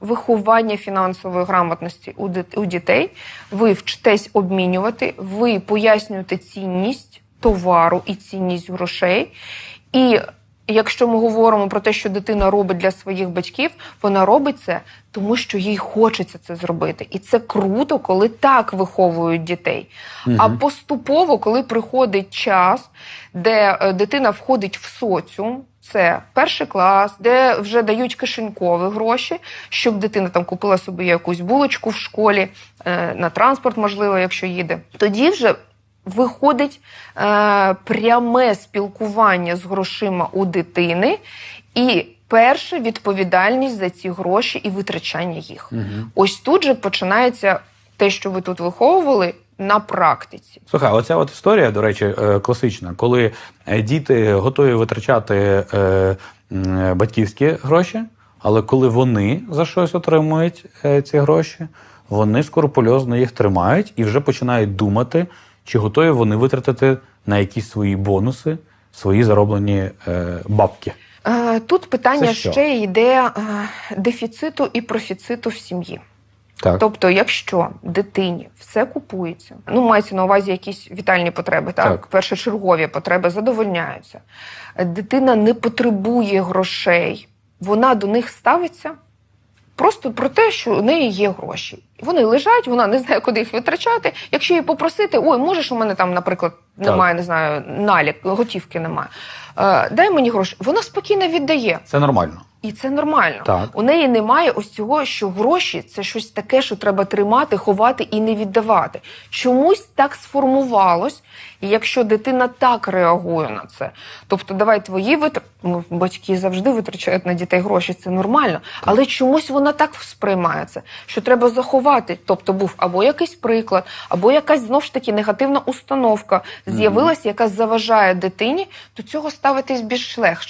виховання фінансової грамотності у, дітей. Ви вчитесь обмінювати, ви пояснюєте цінність товару і цінність грошей. І якщо ми говоримо про те, що дитина робить для своїх батьків, вона робить це, тому що їй хочеться це зробити. І це круто, коли так виховують дітей. А поступово, коли приходить час, де е, дитина входить в соціум. Це перший клас, де вже дають кишенькові гроші, щоб дитина там купила собі якусь булочку в школі, е, на транспорт, можливо, якщо їде. Тоді вже виходить е, пряме спілкування з грошима у дитини, і перша відповідальність за ці гроші і витрачання їх. Ось тут же починається те, що ви тут виховували на практиці. Слухай, оця от історія, до речі, е, класична, коли е, діти готові витрачати е, батьківські гроші, але коли вони за щось отримують ці гроші, вони скрупульозно їх тримають і вже починають думати, чи готові вони витратити на якісь свої бонуси, свої зароблені бабки. Тут питання ще йде дефіциту і профіциту в сім'ї. Так. Тобто, якщо дитині все купується, ну мається на увазі якісь вітальні потреби, так, Так. першочергові потреби задовольняються. Дитина не потребує грошей, вона до них ставиться просто про те, що у неї є гроші. Вони лежать, вона не знає, куди їх витрачати. Якщо її попросити, ой, можеш, у мене там, наприклад, немає, не знаю, налік, готівки немає. Е, дай мені гроші. Вона спокійно віддає. Це нормально. І це нормально. Так. У неї немає ось цього, що гроші це щось таке, що треба тримати, ховати і не віддавати. Чомусь так сформувалось, і якщо дитина так реагує на це, тобто давай твої витр... ну, батьки завжди витрачають на дітей гроші, це нормально, але чомусь вона так сприймає це, що треба заховати. Тобто був або якийсь приклад, або якась знов ж таки негативна установка з'явилася, яка заважає дитині до цього ставитись більш легше.